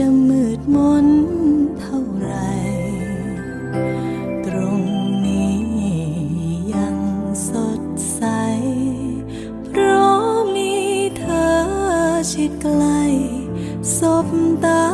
จะมืดมนเท่าไร ตรงนี้ยังสดใส เพราะมีเธอชิดใกล้สบตา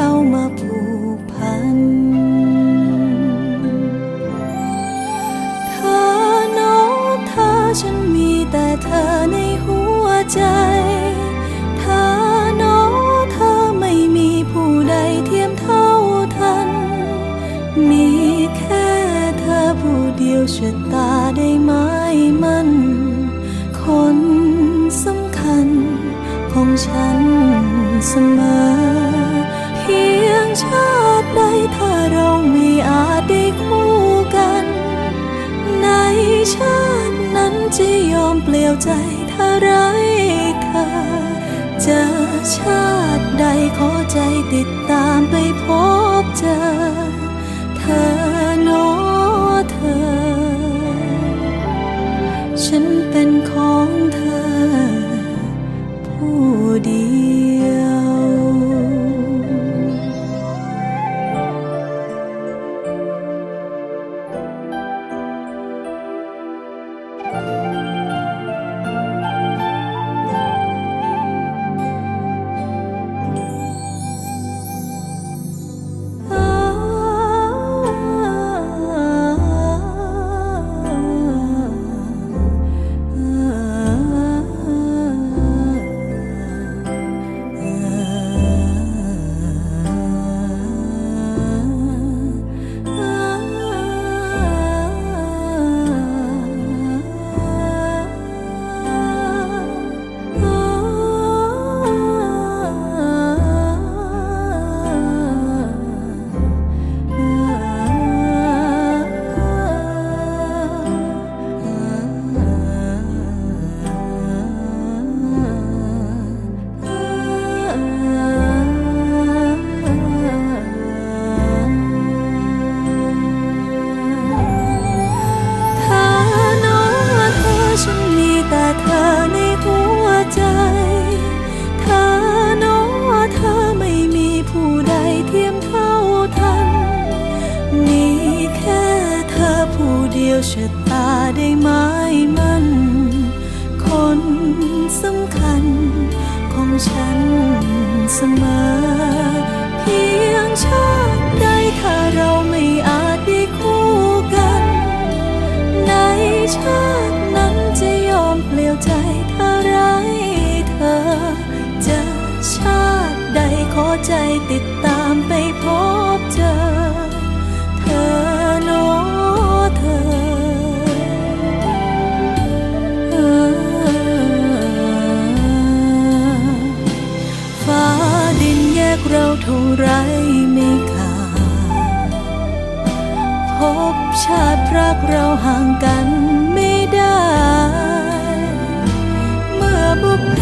เรามาผูกพัน เธอโน้เธอฉันมีแต่เธอในหัวใจเธอโน้เธอไม่มีผู้ใดเทียมเท่าทัน มีแค่เธอผู้เดียวชะตาได้ไหมมันคนสำคัญของฉันเสมอ พียงชาติใดถ้าเราไม่อาจได้คู่กัน ในชาตินั้นจะยอมเปลี่ยวใจถ้าไรเธอเจอชาติใดขอใจติดตามไปพบเจอ เธอโนเธอ ฉันเป็นของเธอ ผู้เดียว ยวชะตาได้ไหมมันคนสำคัญของฉันเสมอ เพียงชาติใดถ้าเราไม่อาจได้คู่กัน ในชาตินั้นจะยอมเปลี่ยวใจถ้าไรเธอจอชาติใดขอใจติด เราเท่าไรไม่ขาดพบชาติรักเราห่างกันไม่ได้ เมื่อบุพเพ